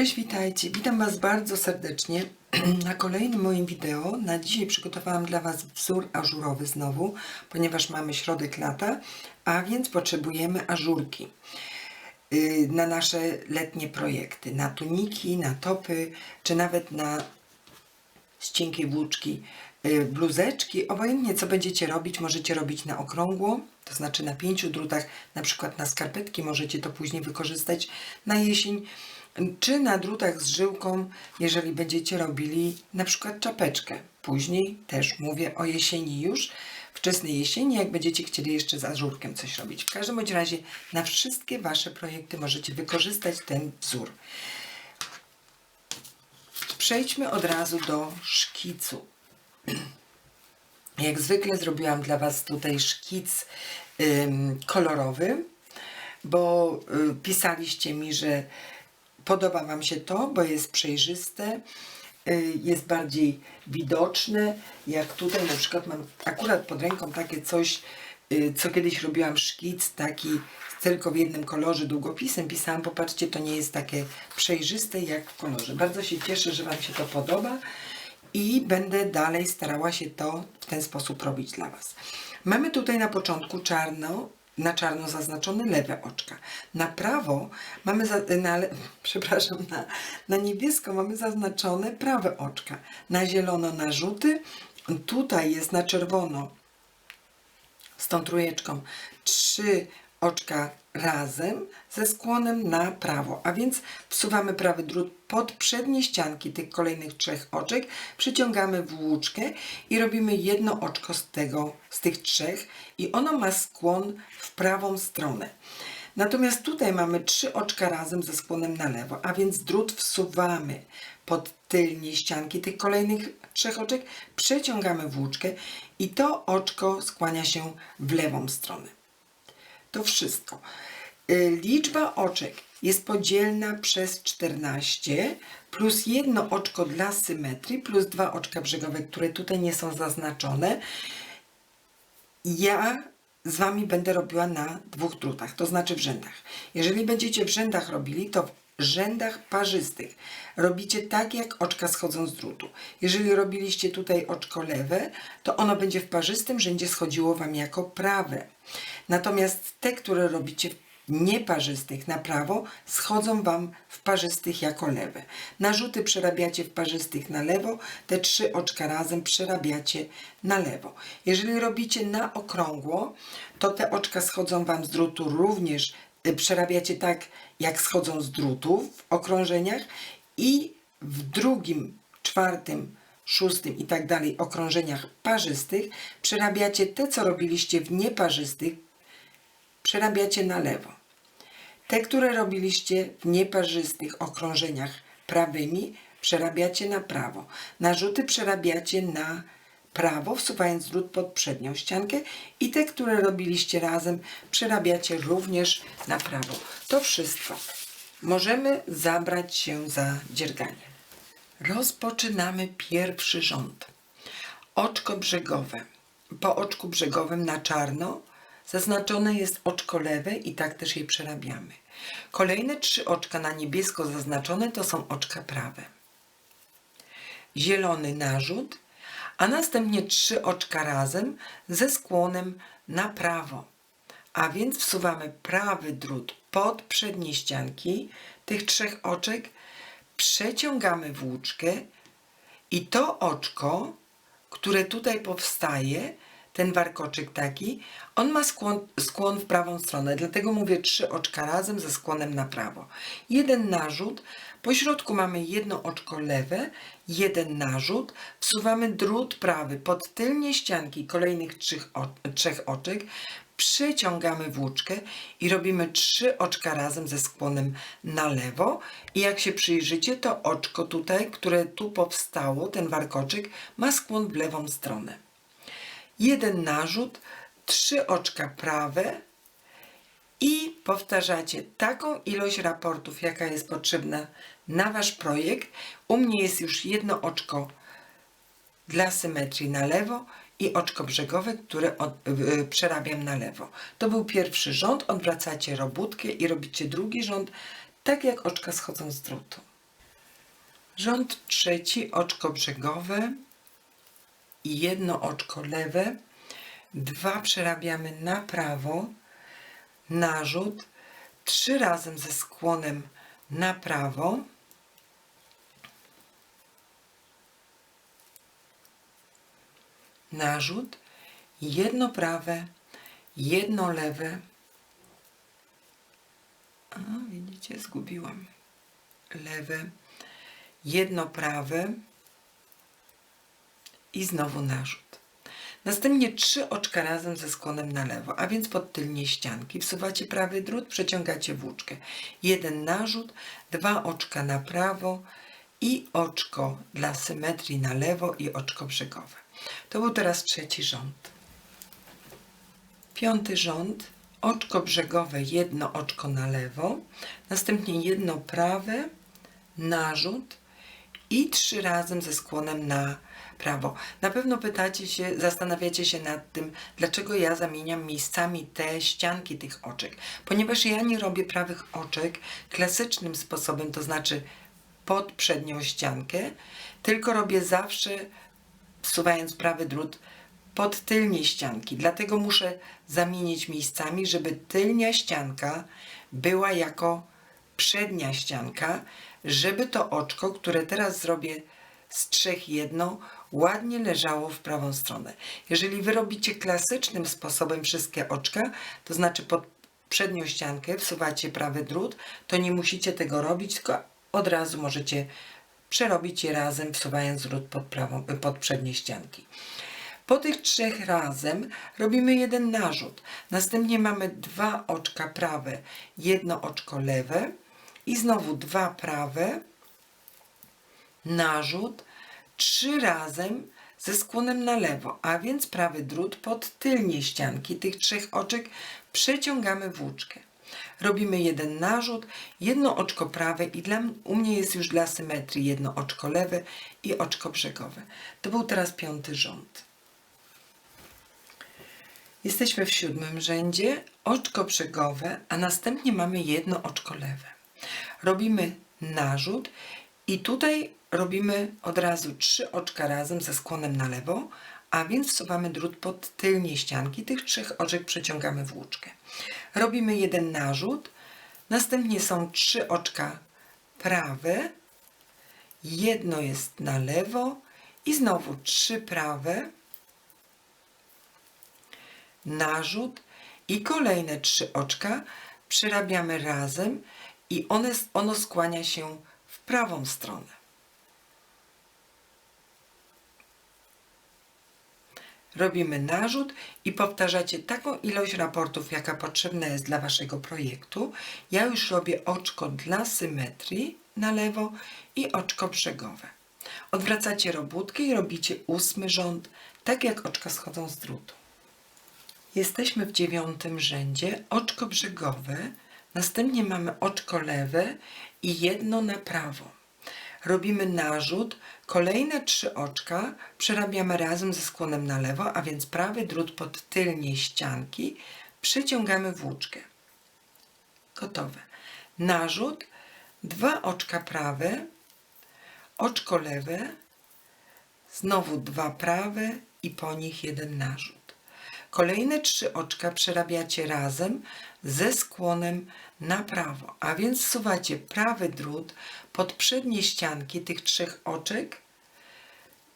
Cześć, witajcie. Witam Was bardzo serdecznie na kolejnym moim wideo. Na dzisiaj przygotowałam dla Was wzór ażurowy znowu, ponieważ mamy środek lata, a więc potrzebujemy ażurki yy, na nasze letnie projekty, na tuniki, na topy, czy nawet na z włóczki y, bluzeczki, obojętnie co będziecie robić, możecie robić na okrągło, to znaczy na pięciu drutach, na przykład na skarpetki, możecie to później wykorzystać na jesień, czy na drutach z żyłką, jeżeli będziecie robili na przykład czapeczkę. Później też mówię o jesieni już, wczesnej jesieni, jak będziecie chcieli jeszcze z ażurkiem coś robić. W każdym bądź razie na wszystkie Wasze projekty możecie wykorzystać ten wzór. Przejdźmy od razu do szkicu. Jak zwykle zrobiłam dla Was tutaj szkic kolorowy, bo y, pisaliście mi, że podoba Wam się to, bo jest przejrzyste, y, jest bardziej widoczne. Jak tutaj na przykład mam akurat pod ręką takie coś, y, co kiedyś robiłam szkic, taki tylko w jednym kolorze długopisem pisałam. Popatrzcie, to nie jest takie przejrzyste jak w kolorze. Bardzo się cieszę, że Wam się to podoba i będę dalej starała się to w ten sposób robić dla Was. Mamy tutaj na początku czarno, na czarno zaznaczone lewe oczka. Na prawo mamy, za, na, przepraszam, na, na niebiesko mamy zaznaczone prawe oczka. Na zielono narzuty, tutaj jest na czerwono z tą trójeczką trzy oczka razem ze skłonem na prawo, a więc wsuwamy prawy drut pod przednie ścianki tych kolejnych trzech oczek, przyciągamy włóczkę i robimy jedno oczko z tego, z tych trzech i ono ma skłon w prawą stronę. Natomiast tutaj mamy trzy oczka razem ze skłonem na lewo, a więc drut wsuwamy pod tylnie ścianki tych kolejnych trzech oczek, przeciągamy włóczkę i to oczko skłania się w lewą stronę. To wszystko. Y, Liczba oczek jest podzielna przez 14 plus jedno oczko dla symetrii plus dwa oczka brzegowe, które tutaj nie są zaznaczone. Ja z Wami będę robiła na dwóch drutach, to znaczy w rzędach. Jeżeli będziecie w rzędach robili, to rzędach parzystych robicie tak, jak oczka schodzą z drutu. Jeżeli robiliście tutaj oczko lewe, to ono będzie w parzystym rzędzie schodziło Wam jako prawe. Natomiast te, które robicie w nieparzystych na prawo, schodzą Wam w parzystych jako lewe. Narzuty przerabiacie w parzystych na lewo, te trzy oczka razem przerabiacie na lewo. Jeżeli robicie na okrągło, to te oczka schodzą Wam z drutu również, przerabiacie tak, jak schodzą z drutu w okrążeniach i w drugim, czwartym, szóstym i tak dalej okrążeniach parzystych przerabiacie te, co robiliście w nieparzystych, przerabiacie na lewo. Te, które robiliście w nieparzystych okrążeniach prawymi, przerabiacie na prawo. Narzuty przerabiacie na prawo, wsuwając drut pod przednią ściankę i te, które robiliście razem, przerabiacie również na prawo. To wszystko. Możemy zabrać się za dzierganie. Rozpoczynamy pierwszy rząd. Oczko brzegowe. Po oczku brzegowym na czarno zaznaczone jest oczko lewe i tak też je przerabiamy. Kolejne trzy oczka na niebiesko zaznaczone to są oczka prawe. Zielony narzut, a następnie trzy oczka razem ze skłonem na prawo. A więc wsuwamy prawy drut pod przednie ścianki tych trzech oczek, przeciągamy włóczkę i to oczko, które tutaj powstaje, ten warkoczyk taki, on ma skłon, skłon w prawą stronę, dlatego mówię trzy oczka razem ze skłonem na prawo. Jeden narzut, po środku mamy jedno oczko lewe, jeden narzut, wsuwamy drut prawy pod tylnie ścianki kolejnych trzech, o, trzech oczek, przeciągamy włóczkę i robimy trzy oczka razem ze skłonem na lewo i jak się przyjrzycie, to oczko tutaj, które tu powstało, ten warkoczyk, ma skłon w lewą stronę. Jeden narzut, trzy oczka prawe i powtarzacie taką ilość raportów, jaka jest potrzebna na Wasz projekt. U mnie jest już jedno oczko dla symetrii na lewo i oczko brzegowe, które od, y, przerabiam na lewo. To był pierwszy rząd, odwracacie robótkę i robicie drugi rząd, tak jak oczka schodzą z drutu. Rząd trzeci, oczko brzegowe i jedno oczko lewe, dwa przerabiamy na prawo, narzut, trzy razem ze skłonem na prawo, narzut, jedno prawe, jedno lewe. A, widzicie, zgubiłam. Lewe, jedno prawe i znowu narzut. Następnie trzy oczka razem ze skłonem na lewo, a więc pod tylnie ścianki. Wsuwacie prawy drut, przeciągacie włóczkę. Jeden narzut, dwa oczka na prawo i oczko dla symetrii na lewo i oczko brzegowe. To był teraz trzeci rząd. Piąty rząd, oczko brzegowe, jedno oczko na lewo, następnie jedno prawe, narzut i trzy razem ze skłonem na prawo. Na pewno pytacie się, zastanawiacie się nad tym, dlaczego ja zamieniam miejscami te ścianki tych oczek. Ponieważ ja nie robię prawych oczek klasycznym sposobem, to znaczy pod przednią ściankę, tylko robię zawsze wsuwając prawy drut pod tylnie ścianki. Dlatego muszę zamienić miejscami, żeby tylnia ścianka była jako przednia ścianka, żeby to oczko, które teraz zrobię z trzech jedno, ładnie leżało w prawą stronę. Jeżeli wy robicie klasycznym sposobem wszystkie oczka, to znaczy pod przednią ściankę wsuwacie prawy drut, to nie musicie tego robić, tylko od razu możecie przerobić je razem, wsuwając drut pod, prawą, pod przednie ścianki. Po tych trzech razem robimy jeden narzut. Następnie mamy dwa oczka prawe, jedno oczko lewe i znowu dwa prawe, narzut, trzy razem ze skłonem na lewo, a więc prawy drut pod tylnie ścianki tych trzech oczek przeciągamy włóczkę. Robimy jeden narzut, jedno oczko prawe i dla, u mnie jest już dla symetrii jedno oczko lewe i oczko brzegowe. To był teraz piąty rząd. Jesteśmy w siódmym rzędzie, oczko brzegowe, a następnie mamy jedno oczko lewe. Robimy narzut i tutaj robimy od razu trzy oczka razem ze skłonem na lewo, a więc wsuwamy drut pod tylnie ścianki. Tych trzech oczek, przeciągamy włóczkę. Robimy jeden narzut, następnie są trzy oczka prawe, jedno jest na lewo i znowu trzy prawe, narzut i kolejne trzy oczka przerabiamy razem i one, ono skłania się w prawą stronę. robimy narzut i powtarzacie taką ilość raportów, jaka potrzebna jest dla Waszego projektu. Ja już robię oczko dla symetrii na lewo i oczko brzegowe. Odwracacie robótkę i robicie ósmy rząd, tak jak oczka schodzą z drutu. Jesteśmy w dziewiątym rzędzie, oczko brzegowe, następnie mamy oczko lewe i jedno na prawo. Robimy narzut, Kolejne trzy oczka przerabiamy razem ze skłonem na lewo, a więc prawy drut pod tylnie ścianki przyciągamy włóczkę. Gotowe. Narzut, dwa oczka prawe, oczko lewe, znowu dwa prawe i po nich jeden narzut. Kolejne trzy oczka przerabiacie razem ze skłonem na prawo, a więc suwacie prawy drut pod przednie ścianki tych trzech oczek,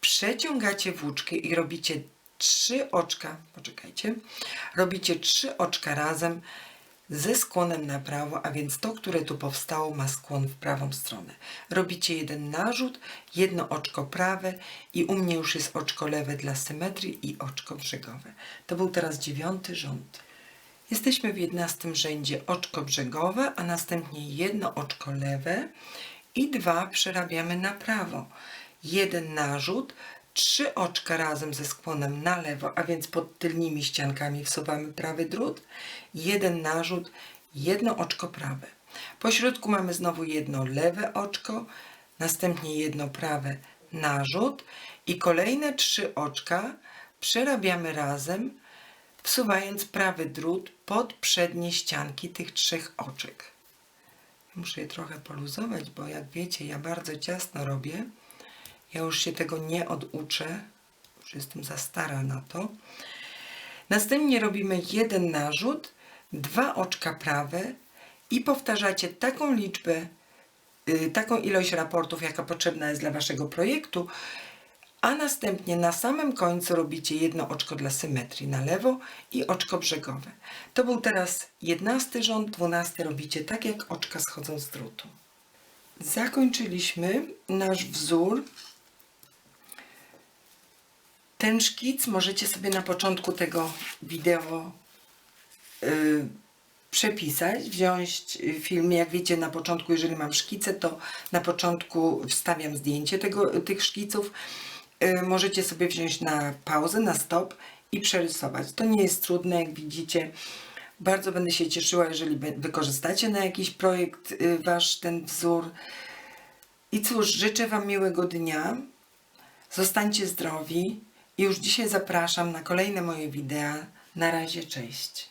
przeciągacie włóczkę i robicie trzy oczka, poczekajcie, robicie trzy oczka razem ze skłonem na prawo, a więc to, które tu powstało, ma skłon w prawą stronę. Robicie jeden narzut, jedno oczko prawe i u mnie już jest oczko lewe dla symetrii i oczko brzegowe. To był teraz dziewiąty rząd. Jesteśmy w jedenastym rzędzie oczko brzegowe, a następnie jedno oczko lewe i dwa przerabiamy na prawo. Jeden narzut, trzy oczka razem ze skłonem na lewo, a więc pod tylnymi ściankami wsuwamy prawy drut, jeden narzut, jedno oczko prawe. Po środku mamy znowu jedno lewe oczko, następnie jedno prawe narzut i kolejne trzy oczka przerabiamy razem, wsuwając prawy drut pod przednie ścianki tych trzech oczek. Muszę je trochę poluzować, bo jak wiecie, ja bardzo ciasno robię. Ja już się tego nie oduczę. Już jestem za stara na to. Następnie robimy jeden narzut, dwa oczka prawe i powtarzacie taką liczbę, y, taką ilość raportów, jaka potrzebna jest dla waszego projektu, a następnie na samym końcu robicie jedno oczko dla symetrii na lewo i oczko brzegowe. To był teraz jedenasty rząd, dwunasty robicie tak, jak oczka schodzą z drutu. Zakończyliśmy nasz wzór. Ten szkic możecie sobie na początku tego wideo y, przepisać, wziąć y, film, jak wiecie na początku, jeżeli mam szkice, to na początku wstawiam zdjęcie tego, tych szkiców. Y, możecie sobie wziąć na pauzę, na stop i przerysować. To nie jest trudne, jak widzicie. Bardzo będę się cieszyła, jeżeli wy- wykorzystacie na jakiś projekt y, wasz ten wzór. I cóż, życzę Wam miłego dnia. Zostańcie zdrowi już dzisiaj zapraszam na kolejne moje wideo. Na razie, cześć.